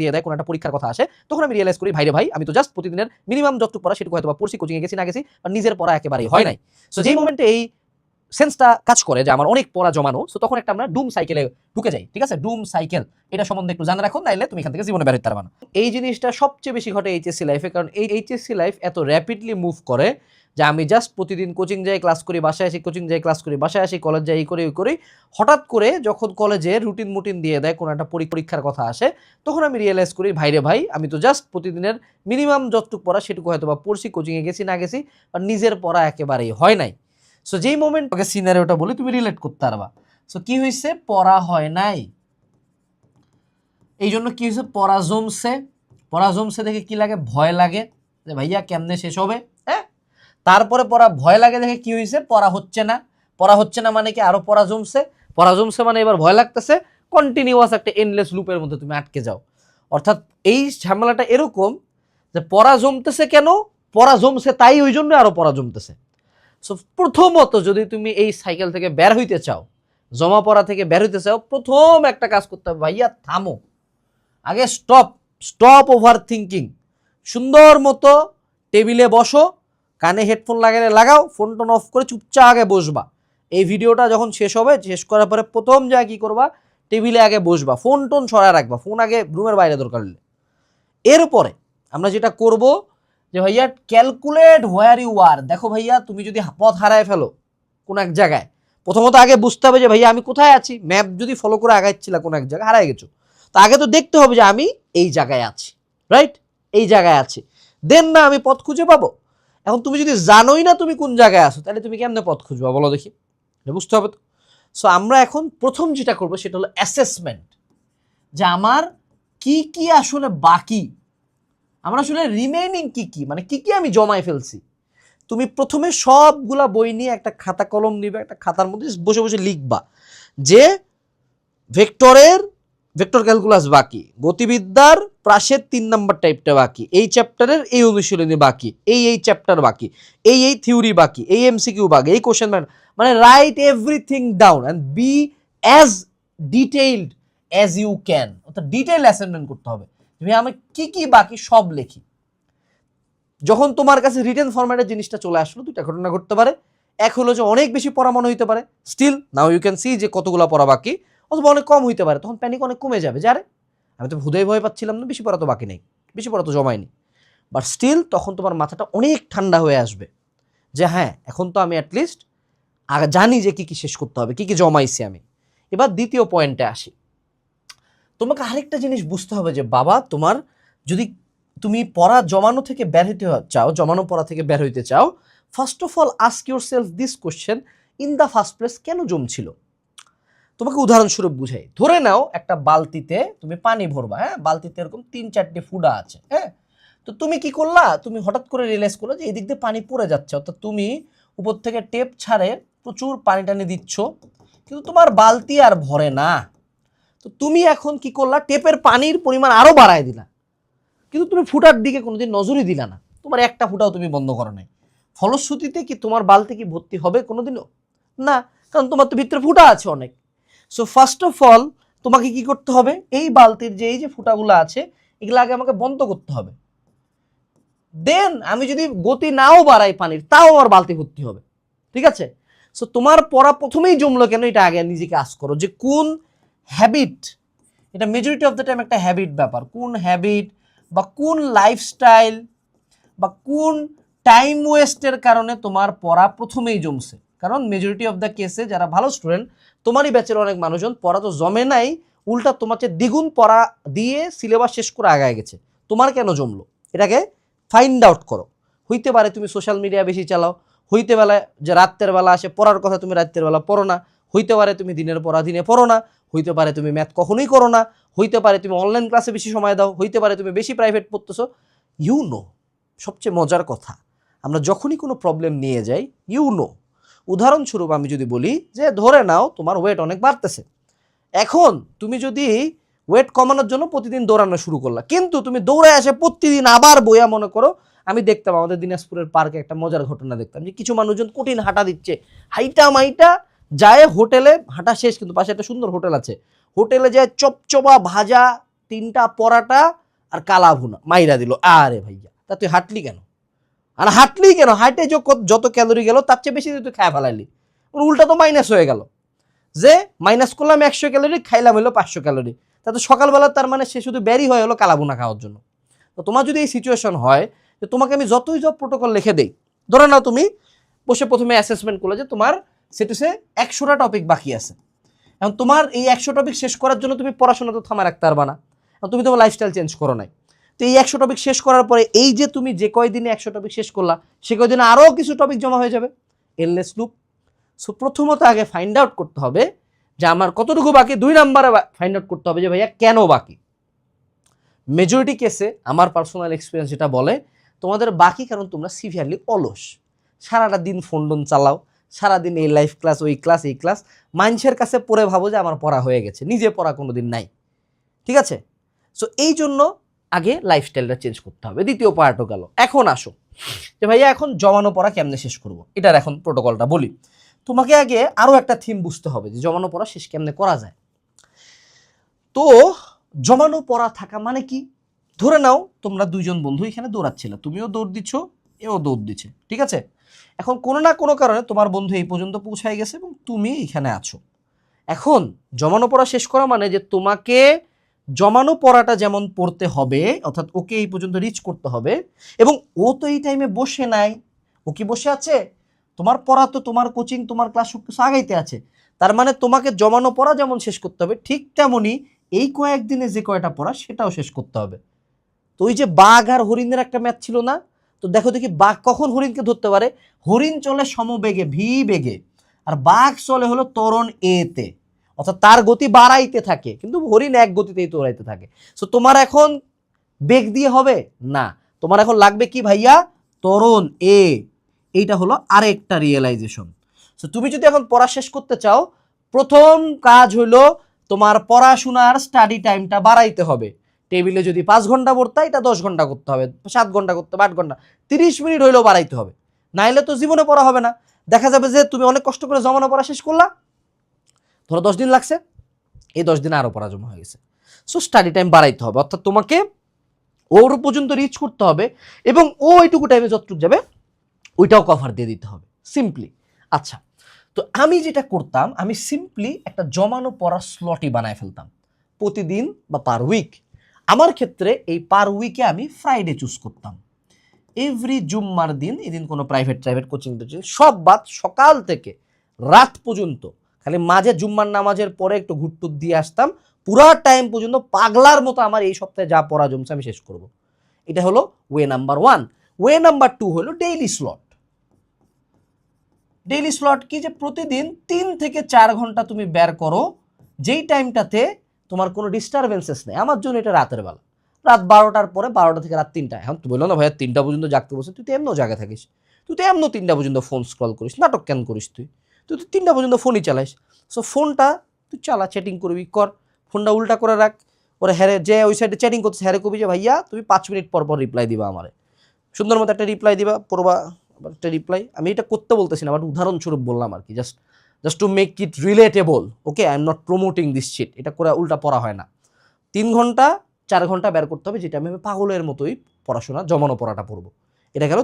দিয়ে দেয় কোনো একটা পরীক্ষার কথা আসে তখন আমি রিয়েলাইজ করি ভাইরে ভাই আমি তো জাস্ট প্রতিদিনের মিনিমাম যতটুকু পড়া সেটুকু হয়তো বা পড়ছি কোচিংয়ে গেছি না গেছি বা নিজের পড়া একেবারেই হয় নাই। সো যেই মোমেন্টে এই সেন্সটা কাজ করে যে আমার অনেক পড়া জমানো সো তখন একটা আমরা ডুম সাইকেলে ঢুকে যাই, ঠিক আছে? ডুম সাইকেল এটা সম্বন্ধে একটু জানা রাখুন, নাইলে তুমি এখান থেকে জীবনে বেরোতে পারবে না। এই জিনিসটা সবচেয়ে বেশি ঘটে এইচএসসি লাইফে কারণ এই এইচএসসি লাইফ এত র্যাপিডলি মুভ করে যে আমি জাস্ট প্রতিদিন কোচিং যাই ক্লাস করি, বাসায় আসি কোচিং যাই ক্লাস করি, বাসায় আসি কলেজ যাই করি, ওই করি। হঠাৎ করে যখন কলেজে রুটিন মুটিন দিয়ে দেয়, কোনো একটা পরী- পরীক্ষার কথা আসে, তখন আমি রিয়েলাইজ করি ভাইরে ভাই, আমি তো জাস্ট প্রতিদিনের মিনিমাম যতটুকু পড়া সেটুকু হয়তো বা পড়ছি কোচিংয়ে গেছি, না গেছি বা নিজের পড়া একেবারেই হয় নাই। সো যেই মোমেন্ট ওকে সিনারিওটা বলি, তুমি রিলেট করতে পারবা। সো কি হয়েছে পড়া হয় নাই। এই জন্য কি হয়েছে পড়া জমছে। পড়া জমছে দেখে কি লাগে? ভয় লাগে। যে ভাইয়া, কেমনে শেষ হবে? হ্যাঁ? তারপরে পড়া ভয় লাগে দেখে কি হয়েছে পড়া হচ্ছে না। পড়া হচ্ছে না মানে কি আরও পড়া জমছে? পড়া জমছে মানে এবার ভয় লাগতেছে। কন্টিনিউয়াস একটা এনলেস লুপের মধ্যে তুমি আটকে যাও। অর্থাৎ এই ঝামেলাটা এরকম যে পড়া জমতেছে কেন? পড়া জমছে তাই ওই জন্য আরও পড়া জমতেছে। সো প্রথমত যদি তুমি এই সাইকেল থেকে বের হইতে চাও, জমা পড়া থেকে বের হইতে চাও, প্রথম একটা কাজ করতে হবে, ভাইয়া, থামো। আগে স্টপ স্টপ ওভার থিঙ্কিং সুন্দর মতো টেবিলে বসো, কানে হেডফোন লাগালে লাগাও ফোন টোন অফ করে চুপচাপ আগে বসবা। এই ভিডিওটা যখন শেষ হবে, শেষ করার পরে প্রথম যা কি করবা, টেবিলে আগে বসবা ফোন টোন সরায় রাখবা ফোন আগে রুমের বাইরে দরকার হলে। এরপরে আমরা যেটা করব যে ভাইয়া ক্যালকুলেট হোয়ার ইউ আর দেখো ভাইয়া, তুমি যদি পথ হারায় ফেলো কোনো এক জায়গায়, প্রথমত আগে বুঝতে হবে যে ভাইয়া, আমি কোথায় আছি? ম্যাপ যদি ফলো করে আগাচ্ছিল কোনো এক জায়গায়, হারায় গেছো। তো আগে তো দেখতে হবে যে আমি এই জায়গায় আছি রাইট এই জায়গায় আছি। দেন না, আমি পথ খুঁজে পাবো। এখন তুমি যদি জানোই না তুমি কোন জায়গায় আসো তাহলে তুমি কেমনে পথ খুঁজবা, বলো দেখি। বুঝতে হবে তো? সো আমরা এখন প্রথম যেটা করব, সেটা হলো অ্যাসেসমেন্ট যে আমার কি কি আসলে বাকি আমার আসলে রিমেইনিং কি কি? মানে কি কি আমি জমায় ফেলছি? তুমি প্রথমে সবগুলা বই নিয়ে একটা খাতা কলম নিবে, একটা খাতার মধ্যে বসে বসে লিখবা যে ভেক্টরের ভেক্টর ক্যালকুলাস বাকি, গতিবিদ্যার প্রাসের তিন নাম্বার টাইপটা বাকি, এই চ্যাপ্টারের এই অনুশীলনী বাকি, এই এই চ্যাপ্টার বাকি, এই এই থিওরি বাকি, এই এমসিকিউ বাকি, এই কোশ্চেন মানে write everything down and be as detailed as you can অর্থাৎ ডিটেইল অ্যাসাইনমেন্ট করতে হবে। তুমি আমি কি কি বাকি সব লেখি। যখন তোমার কাছে রিটেন ফরম্যাটের জিনিসটা চলে আসলো, দুইটা ঘটনা ঘটতে পারে। এক হলো যে অনেক বেশি পড়া মনে হইতে পারে। Still now you can see যে কতগুলো পড়া বাকি। অথবা অনেক কম হইতে পারে। তখন প্যানিক অনেক কমে যাবে যে, আরে, আমি তো হুদয় ভয় পাচ্ছিলাম না, বেশি পড়া তো বাকি নেই। বেশি পড়া তো জমায়নি। বাট স্টিল তখন তোমার মাথাটা অনেক ঠান্ডা হয়ে আসবে। যে হ্যাঁ এখন তো আমি অ্যাটলিস্ট জানি যে কি কি শেষ করতে হবে, কি কি জমাইছি আমি। এবার দ্বিতীয় পয়েন্টে আসি। তোমাকে আরেকটা জিনিস বুঝতে হবে যে, বাবা, তোমার যদি তুমি পড়া জমানো থেকে বের হইতে চাও, জমানো পড়া থেকে বের হইতে চাও first of all ask yourself this question in the first place কেন জমছিল? তোমাকে উদাহরণস্বরূপ বুঝাই। ধরে নাও, একটা বালতিতে তুমি পানি ভরবা হ্যাঁ? বালতিতে এরকম তিন চারটে ফুডা আছে হ্যাঁ? তো তুমি কি করলা? তুমি হঠাৎ করে রিয়েলাইজ করল যে এই দিক দিয়ে পানি পড়ে যাচ্ছে। অর্থাৎ তুমি উপর থেকে টেপ ছাড়ে প্রচুর পানি টানি দিচ্ছ, কিন্তু তোমার বালতি আর ভরে না। তো তুমি এখন কি করলা? টেপের পানির পরিমাণ আরও বাড়ায় দিলা। কিন্তু তুমি ফুটার দিকে কোনোদিন নজরই দিলা না। তোমার একটা ফুটাও তুমি বন্ধ করো নাই। ফলশ্রুতিতে কি তোমার বালতি কি ভর্তি হবে কোনোদিনও না, কারণ তোমার তো ভিতরে ফুটা আছে অনেক। সো ফার্স্ট অফ অল তোমাকে কি করতে হবে? এই বালতির যে, এই যে ফুটাগুলো আছে, এগুলো আগে আমাকে বন্ধ করতে হবে। দেন আমি যদি গতি নাও বাড়াই পানির, তাও আমার বালতি ভর্তি হবে। ঠিক আছে? সো তোমার পড়া প্রথমেই জমলো কেন? এটা আগে নিজেকে আস করো যে কোন হ্যাবিট এটা মেজরিটি অফ দ্য টাইম একটা হ্যাবিট ব্যাপার। কোন হ্যাবিট বা কোন লাইফস্টাইল বা কোন টাইম ওয়েস্টের কারণে তোমার পড়া প্রথমেই জমছে। কারণ মেজরিটি অফ দ্য কেসে যারা ভালো স্টুডেন্ট তোমারই ব্যাচের অনেক মানুষজন, পড়া তো জমে নাই, উল্টা তোমার চেয়ে দ্বিগুণ পড়া দিয়ে সিলেবাস শেষ করে আগায় গেছে। তোমার কেন জমলো? এটাকে ফাইন্ড আউট করো। হইতে পারে তুমি সোশ্যাল মিডিয়া বেশি চালাও, হইতে বেলা যে রাত্রের বেলা আসে, পড়ার কথা তুমি রাত্রের বেলা পড়ো না, হইতে পারে তুমি দিনের পড়া দিনে পড়ো না হইতে পারে তুমি ম্যাথ কখনোই করো না, হইতে পারে তুমি অনলাইন ক্লাসে বেশি সময় দাও, হইতে পারে তুমি বেশি প্রাইভেট পড়তেছো। ইউ নো সবচেয়ে মজার কথা, আমরা যখনই কোনো প্রবলেম নিয়ে যাই ইউ নো উদাহরণস্বরূপ আমি যদি বলি যে, ধরে নাও তোমার ওয়েট অনেক বাড়তেছে। এখন তুমি যদি ওয়েট কমানোর জন্য প্রতিদিন দৌড়ানো শুরু করলা, কিন্তু তুমি দৌড়ে আসে প্রতিদিন আবার বইয়া মনে করো, আমি দেখতাম আমাদের দিনাজপুরের পার্কে একটা মজার ঘটনা দেখতাম যে, কিছু মানুষজন কঠিন হাঁটা দিচ্ছে হাইটা মাইটা যায় হোটেলে, হাঁটা শেষ, কিন্তু পাশে একটা সুন্দর হোটেল আছে। হোটেলে যায় চপচপা, ভাজা, তিনটা পরাটা আর কালা ভুনা। মাইরা দিল, আরে ভাইয়া, তা তুই হাঁটলি কেন? আর হাঁটলি কেন? হাঁটে যত ক্যালোরি গেল, তার চেয়ে বেশি তুই খায় ফেলাইলি। ওর উল্টা তো মাইনাস হয়ে গেল। যে মাইনাস করলাম একশো ক্যালোরি, খাইলাম হলো পাঁচশো ক্যালোরি। তাতে সকালবেলা তার মানে সে শুধু ব্যারি হয়ে হলো কালাবুনা খাওয়ার জন্য। তো তোমার যদি এই সিচুয়েশন হয়, যে তোমাকে আমি যতই জব প্রোটোকল লিখে দেই, ধরে নাও তুমি, বসে প্রথমে অ্যাসেসমেন্ট করলে যে তোমার সেটিসে একশোটা টপিক বাকি আছে। এখন তোমার এই একশো টপিক শেষ করার জন্য তুমি পড়াশোনা তো থামা রাখতে পারবা না। তুমি তোমার লাইফস্টাইল চেঞ্জ করো নাই। তো এই একশো টপিক শেষ করার পরে এই যে তুমি যে কয়দিনে একশো টপিক শেষ করলা, সে কয়দিনে আরও কিছু টপিক জমা হয়ে যাবে? এললেস লুপ সো প্রথমত আগে ফাইন্ড আউট করতে হবে যে আমার কতটুকু বাকি, দুই নাম্বারে ফাইন্ড আউট করতে হবে যে ভাইয়া কেন বাকি? মেজরিটি কেসে আমার পার্সোনাল এক্সপিরিয়েন্স যেটা বলে, তোমাদের বাকি কারণ তোমরা সিভিয়ারলি অলস। সারাটা দিন ফোন টোন চালাও। সারাদিন এই লাইফ ক্লাস ওই ক্লাস এই ক্লাস মানুষের কাছে পড়ে ভাবো যে আমার পড়া হয়ে গেছে, নিজে পড়া কোনো দিন নাই। ঠিক আছে? সো এই জন্য আগে লাইফস্টাইলটা চেঞ্জ করতে হবে। দ্বিতীয় পার্টও গেল। এখন আসো। যে ভাইয়া, এখন জমানো পড়া কেমনে শেষ করব? এটার এখন প্রোটোকলটা বলি। তোমাকে আগে আরও একটা থিম বুঝতে হবে যে জমানো পড়া শেষ কেমনে করা যায়। তো, জমানো পড়া থাকা মানে কি? ধরে নাও তোমরা দুইজন বন্ধু এখানে দৌড়াচ্ছিলে। তুমিও দৌড় দিচ্ছ, এও দৌড় দিচ্ছে। ঠিক আছে? এখন কোনো না কোনো কারণে তোমার বন্ধু এই পর্যন্ত পৌঁছায় গেছে এবং তুমি এখানে আছো। এখন জমানো পড়া শেষ করা মানে যে তোমাকে জমানো পড়াটা যেমন পড়তে হবে, অর্থাৎ ওকে এই পর্যন্ত রিচ করতে হবে এবং ও তো এই টাইমে বসে নাই। ও কি বসে আছে? তোমার পড়া তো তোমার কোচিং তোমার ক্লাস সব কিছু আগাইতে আছে। তার মানে তোমাকে জমানো পড়া যেমন শেষ করতে হবে, ঠিক তেমনই এই কয়েকদিনে যে কয়টা পড়া সেটাও শেষ করতে হবে। তো ওই যে বাঘ আর হরিণের একটা ম্যাচ ছিল না? তো দেখো দেখি বাঘ কখন হরিণকে ধরতে পারে? হরিণ চলে সমবেগে ভি বেগে আর বাঘ চলে হলো তরণ এতে। অর্থাৎ তার গতি বাড়াইতে থাকে, কিন্তু হরিণ এক গতিতেই তোড়াইতে থাকে। সো তোমার এখন বেগ দিয়ে হবে? না। তোমার এখন লাগবে কি ভাইয়া? তরণ এ। এইটা হলো আরেকটা রিয়েলাইজেশন সো তুমি যদি এখন পড়া শেষ করতে চাও, প্রথম কাজ হলো তোমার পড়াশোনার স্টাডি টাইমটা বাড়াইতে হবে। টেবিলে যদি পাঁচ ঘণ্টা পড়তে, এটা দশ ঘণ্টা করতে হবে, সাত ঘণ্টা করতে হবে, আট ঘণ্টা। তিরিশ মিনিট হইলেও বাড়াইতে হবে। নাইলে তো জীবনে পড়া হবে না। দেখা যাবে যে তুমি অনেক কষ্ট করে জমানো পড়া শেষ করলা। ধরো দশ দিন লাগছে। এই দশ দিনে আরও পড়া জমা হয়ে গেছে। সো স্টাডি টাইম বাড়াইতে হবে। অর্থাৎ তোমাকে ওর পর্যন্ত রিচ করতে হবে এবং ও ওইটুকু টাইমে যতটুকু যাবে, ওইটাও কভার দিয়ে দিতে হবে। সিম্পলি আচ্ছা। তো আমি যেটা করতাম, আমি সিম্পলি একটা জমানো পড়ার স্লটই বানায় ফেলতাম। প্রতিদিন বা পার উইক আমার ক্ষেত্রে এই পার উইকে আমি ফ্রাইডে চুজ করতাম। এভরি জুম্মার দিন এদিন কোনো প্রাইভেট প্রাইভেট কোচিং টোচিং সব বাদ সকাল থেকে রাত পর্যন্ত। খালি মাঝে জুম্মার নামাজের পরে একটু ঘুরটুর দিয়ে আসতাম, পুরা টাইম পর্যন্ত পাগলার মতো আমার এই সপ্তাহে যা পড়া জমছে আমি শেষ করব। এটা হলো way number one way number two হলো ডেইলি স্লট ডেইলি স্লট কি যে প্রতিদিন তিন থেকে চার ঘণ্টা তুমি বের করো, যেই টাইমটাতে তোমার কোনো ডিস্টারবেন্সেস নেই। আমার জন্য এটা রাতের বেলা। রাত বারোটার পরে বারোটা থেকে রাত তিনটা। এখন তুই বলল না ভাইয়া, তিনটা পর্যন্ত জাগতে বসে, তুই তো এমনও জায়গা থাকিস। তুই তো এমনও তিনটা পর্যন্ত ফোন স্ক্রল করিস, নাটক কেন করিস তুই? তুই তো তিনটা পর্যন্ত ফোনই চালাইস। সো ফোনটা তুই চালা চ্যাটিং করবি, কর। ফোনটা উল্টা করে রাখ। ওরা হ্যারে যে ওই সাইডে চ্যাটিং করছিস হ্যারে কবি যে, ভাইয়া, তুমি পাঁচ মিনিট পর পর রিপ্লাই দিবা আমারে। সুন্দর মতো একটা রিপ্লাই দিবা, পড়বা একটা রিপ্লাই আমি এটা করতে বলতেছি না বাট উদাহরণস্বরূপ বললাম আর কি just just to make it relatable okay I am not promoting this shit এটা করে উল্টা পড়া হয় না। তিন ঘণ্টা, চার ঘণ্টা বের করতে হবে, যেটা আমি পাগলের মতোই পড়াশোনা, জমানো পড়াটা পড়ব। এটা গেল